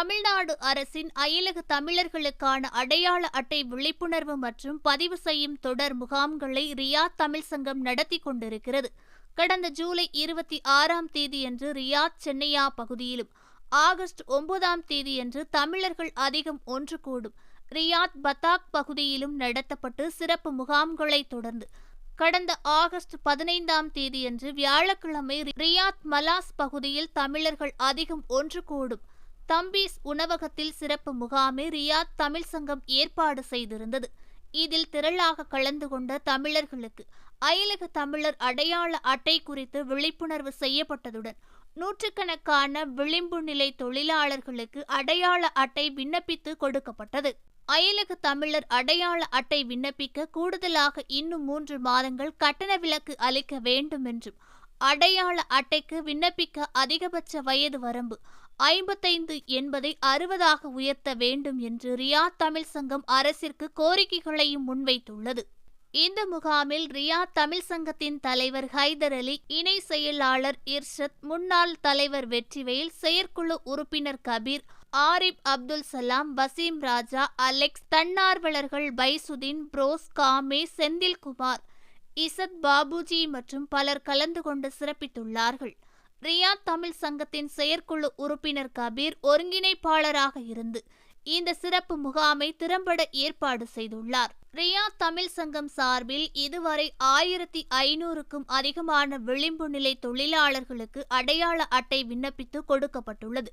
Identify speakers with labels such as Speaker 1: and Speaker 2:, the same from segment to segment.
Speaker 1: தமிழ்நாடு அரசின் அயலக தமிழர்களுக்கான அடையாள அட்டை விழிப்புணர்வு மற்றும் பதிவு செய்யும் தொடர் முகாம்களை ரியாத் தமிழ் சங்கம் நடத்தி கொண்டிருக்கிறது. கடந்த ஜூலை இருபத்தி ஆறாம் தேதியன்று ரியாத் சென்னையா பகுதியிலும் ஆகஸ்ட் ஒன்பதாம் தேதியன்று தமிழர்கள் அதிகம் ஒன்று கூடும். ரியாத் பத்தாக் பகுதியிலும் நடத்தப்பட்டு சிறப்பு முகாம்களை தொடர்ந்து கடந்த ஆகஸ்ட் பதினைந்தாம் தேதியன்று வியாழக்கிழமை ரியாத் மலாஸ் பகுதியில் தமிழர்கள் அதிகம் ஒன்று கூடும். தம்பீஸ் உணவகத்தில் சிறப்பு முகாமை ரியாத் தமிழ் சங்கம் ஏற்பாடு செய்திருந்தது. இதில் திரளாக கலந்து கொண்ட தமிழர்களுக்கு அயலக தமிழர் அடையாள அட்டை குறித்து விழிப்புணர்வு செய்யப்பட்டதுடன் நூற்றுக்கணக்கான விளிம்பு நிலை தொழிலாளர்களுக்கு அடையாள அட்டை விண்ணப்பித்து கொடுக்கப்பட்டது. அயலக தமிழர் அடையாள அட்டை விண்ணப்பிக்க கூடுதலாக இன்னும் மூன்று மாதங்கள் கட்டண விலக்கு அளிக்க வேண்டும் என்றும் அடையாள அட்டைக்கு விண்ணப்பிக்க அதிகபட்ச வயது வரம்பு ஐம்பத்தைந்து என்பதை அறுபதாக உயர்த்த வேண்டும் என்று ரியாத் தமிழ் சங்கம் அரசிற்கு கோரிக்கைகளையும் முன்வைத்துள்ளது. இந்த முகாமில் ரியாத் தமிழ் சங்கத்தின் தலைவர் ஹைதர் அலி இணை செயலாளர் இர்ஷத் முன்னாள் தலைவர் வெற்றிவேல் செயற்குழு உறுப்பினர் கபீர் ஆரிப் அப்துல் சலாம் வசீம் ராஜா அலெக்ஸ் தன்னார்வலர்கள் பைசுதீன் புரோஸ் காமே செந்தில்குமார் இசத் பாபுஜி மற்றும் பலர் கலந்து கொண்டு சிறப்பித்துள்ளார்கள். ரியாத் தமிழ் சங்கத்தின் செயற்குழு உறுப்பினர் கபீர் ஒருங்கிணைப்பாளராக இருந்து இந்த சிறப்பு முகாமை திறம்பட ஏற்பாடு செய்துள்ளார். ரியாத் தமிழ் சங்கம் சார்பில் இதுவரை ஆயிரத்தி ஐநூறுக்கும் அதிகமான விளிம்பு நிலை தொழிலாளர்களுக்கு அடையாள அட்டை விண்ணப்பித்து கொடுக்கப்பட்டுள்ளது.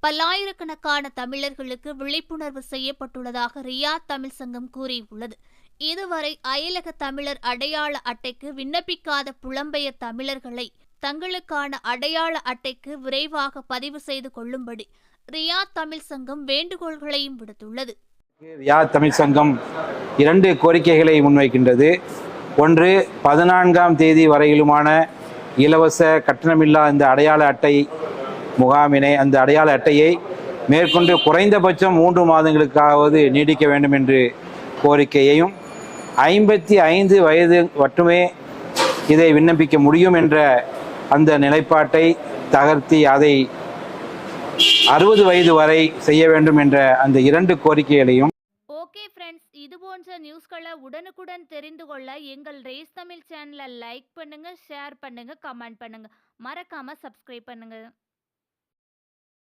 Speaker 1: பல்லாயிரக்கணக்கான தமிழர்களுக்கு விழிப்புணர்வு செய்யப்பட்டுள்ளதாக ரியாத் தமிழ் சங்கம் கூறியுள்ளது. இதுவரை அயலக தமிழர் அடையாள அட்டைக்கு விண்ணப்பிக்காத புலம்பெயர் தமிழர்களை தங்களுக்கான அடையாள அட்டைக்கு விரைவாக பதிவு செய்து கொள்ளும்படி ரியா தமிழ் சங்கம் வேண்டுகோள்களையும் விடுத்துள்ளது.
Speaker 2: ரியா தமிழ் சங்கம் இரண்டு கோரிக்கைகளை முன்வைக்கின்றது. ஒன்று பதினான்காம் தேதி வரையிலுமான இலவச கட்டணமில்லா இந்த அடையாள அட்டை முகாமினை அந்த அடையாள அட்டையை மேற்கொண்டு குறைந்தபட்சம் மூன்று மாதங்களுக்காவது நீடிக்க வேண்டும் என்று கோரிக்கையையும் ஐம்பத்தி ஐந்து வயது மட்டுமே இதை விண்ணப்பிக்க முடியும் என்ற அந்த நிலைப்பாட்டை தகர்த்தி அதை அறுபது வயது வரை செய்ய வேண்டும் என்ற அந்த இரண்டு கோரிக்கைகளையும்
Speaker 1: ஓகே ஃப்ரெண்ட்ஸ் இது போன்ற நியூஸ்களை உடனுக்குடன் தெரிந்து கொள்ள எங்கள் ரேஸ் தமிழ் சேனலை லைக் பண்ணுங்க ஷேர் பண்ணுங்க கமெண்ட் பண்ணுங்க. மறக்காம சப்ஸ்கிரைப் பண்ணுங்க.